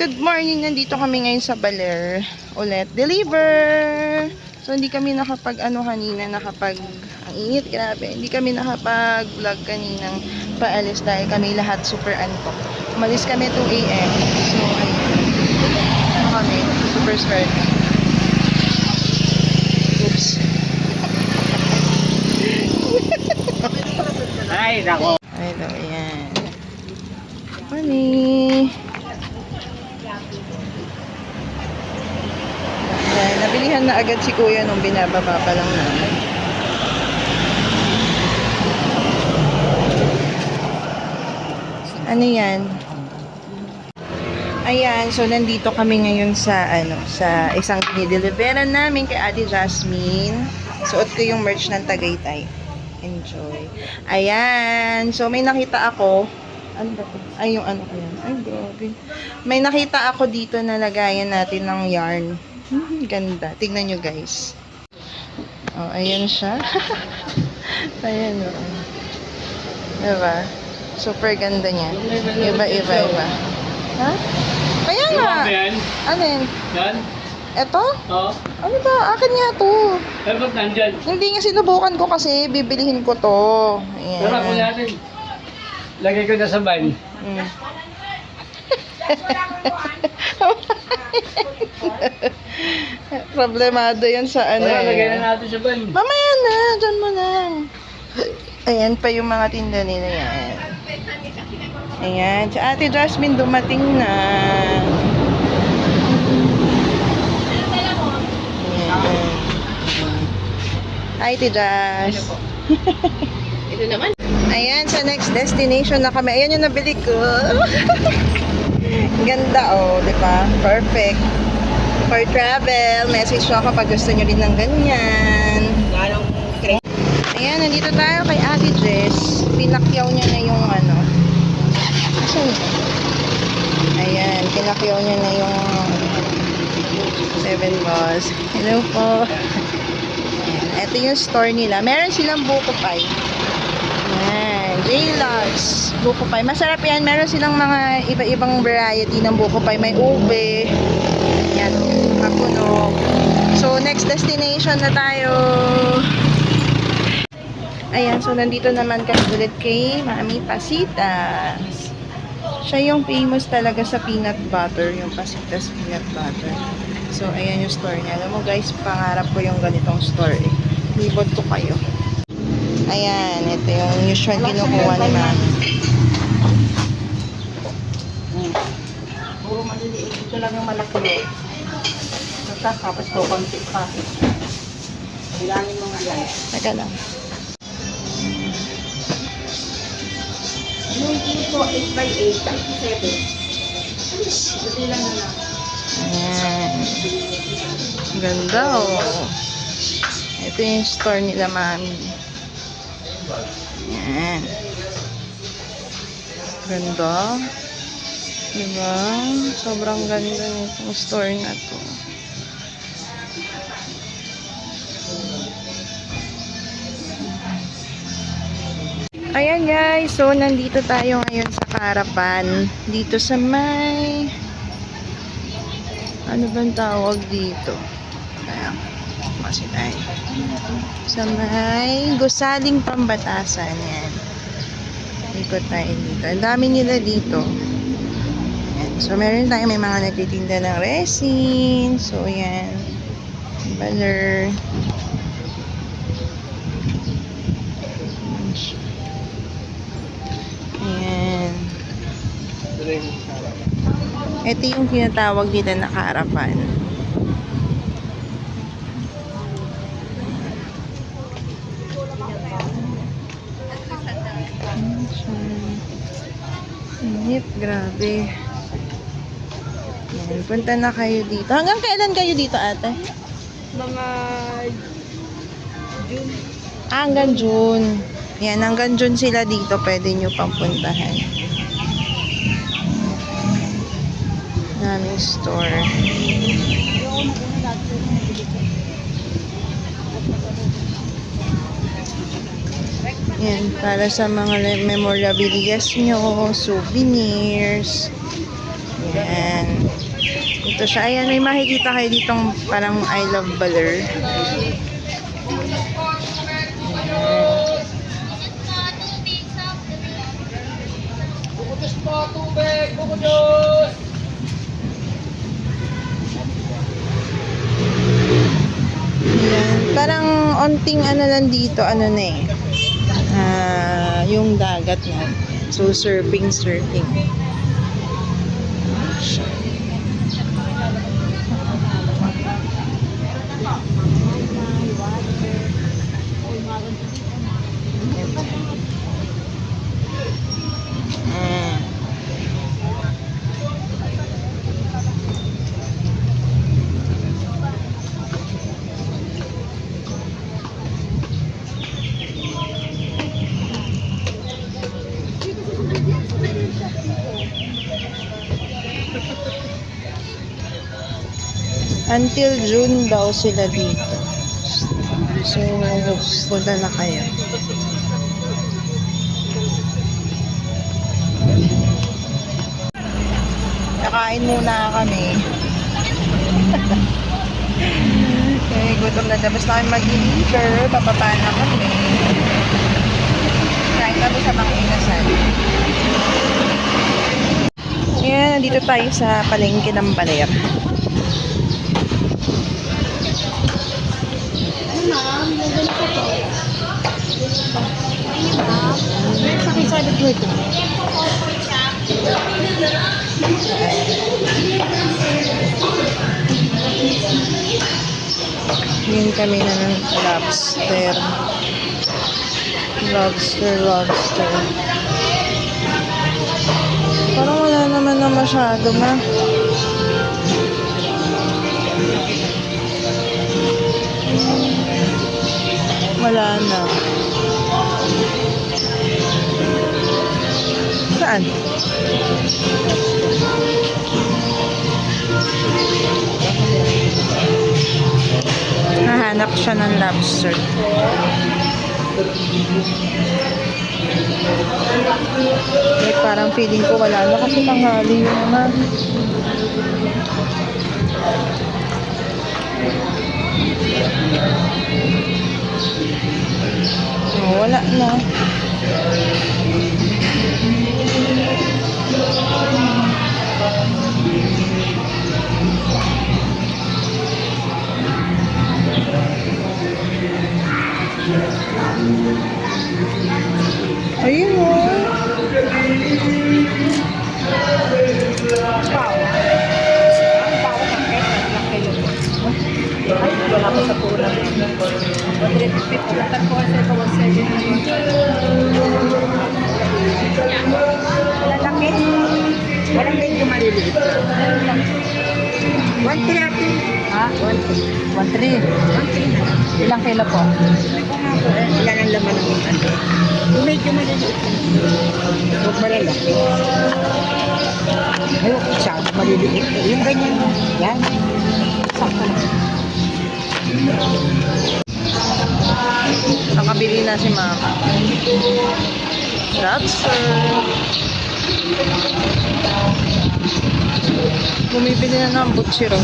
good morning. Nandito kami ngayon sa Baler. Ulit, deliver! So, hindi kami nakapag, ano kanina, nakapag, ang init, grabe. Hindi kami nakapag-vlog kaninang paalis dahil kami lahat super antok. Umalis kami 2 a.m. So, ayun. Ano kami, super swerte. Oops. Ay, nako. Hello, ayan. Money. Ayan, nabilihan na agad si kuya nung binababa pa lang namin. Ano yan? Ayan, so nandito kami ngayon sa ano, sa isang dinideliveran namin kay Ate Jasmine. Suot ko yung merch ng Tagaytay. Enjoy. Ayan, so may nakita ako. Ano ba to? Ay, yung ano ko yan. Ay, grabe. May nakita ako dito na lagayan natin ng yarn. Hmm, ganda. Tignan nyo guys. Oh, ayan siya. ayan o. Oh. Diba? Super ganda niya. Iba, iba, iba. Ha? Kaya nga. yan? Ano yun? Yan? Eto? Oo. Ano ba? Akin nga to. Pero ba't nandyan? Hindi nga sinubukan ko kasi bibilihin ko to. Ayan. Pero ako natin. Lagay ko na sa van. Mm. Problemado yan sa ano Wala, lagay na eh. natin sa van. Mamaya na, dyan mo lang. Ayan pa yung mga tinda nila yan. Ayan, si Ate Jasmine dumating na. Ayan. Hi, Ate Jas. Ito naman. Ayan, sa next destination na kami. Ayan yung nabili ko. Ganda, oh, ba? Perfect. For travel, message nyo ako pag gusto nyo rin ng ganyan. Lalong Ayan, nandito tayo kay Ate Jess. Pinakyaw niya na yung ano. Asan? Ayan, pinakyaw niya na yung Seven Boss. Hello po. Ayan, ito yung store nila. Meron silang buko pie. Ayan, J-Logs. Buko pie. Masarap yan. Meron silang mga iba-ibang variety ng buko pie. May ube. Ayan, kapuno. So, next destination na tayo. Ayan, so nandito naman kami ulit kay Mami Pasitas. Siya yung famous talaga sa peanut butter, yung Pasitas peanut butter. So, ayan yung store niya. Alam mo guys, pangarap ko yung ganitong store eh. Libot ko kayo. Ayan, ito yung usual kinukuha ni Mami. Puro maliliit. Ito lang yung malaki. Tapos ko konti pa. Bilangin mo nga yan. Teka lang. Yung dito, 8 by 8, 57. Ito lang na lang. Ayan. Ganda oh. Ito yung store nila, Mami. Ayan. Ganda. Diba? Sobrang ganda nitong store na to. Ayan guys, so nandito tayo ngayon sa Caravan. Dito sa may... Ano bang tawag dito? Ayan, kasi tayo. Sa may Gusaling Pambatasan yan. Ikot tayo dito. Ang dami nila dito. Ayan. So, meron tayo may mga nagtitinda ng resin. So, yan. Baler. Ayan. Ito yung tinatawag dito na karapan. Init, grabe. Yan, punta na kayo dito. Hanggang kailan kayo dito, ate? Mga June. Ah, hanggang June. Yan, hanggang June sila dito. Pwede nyo pang puntahan. Naming store. Yan, para sa mga memorabilias nyo, souvenirs. Yan. dito siya. Ayan, may makikita kayo ditong parang I love Baler. Ayan. Parang onting ano lang dito, ano na eh. Ah, yung dagat na. So, surfing, surfing. Until June daw sila dito. So, punta na kayo. Kakain muna kami. okay, gutom na. Tapos na kami mag-deliver. Papapa na kami. Kain kami sa mga inasal. Ayan, nandito tayo sa palengke ng Baler. Ngayon kami na ng lobster. Lobster, lobster. Parang wala naman na masyado ma. Wala na. Saan? Nahanap siya ng lobster. Like, parang feeling ko wala na kasi tanghali yun na. Oh, wala na. Ayun wala ko sa pula. 150 lang tan ko sa ito. 170 Lalaki. Walang medyo maliliit. One three ate. Ha? One three. One three. One three na. Ilang kilo po? Ilan ang laman ng ano. Medyo maliliit. Huwag malalaki. Ayoko siya, maliliit. Yung ganyan. Yan. Sakto lang. Nakabili na si mama. Lobster. Bumibili na ng butchero.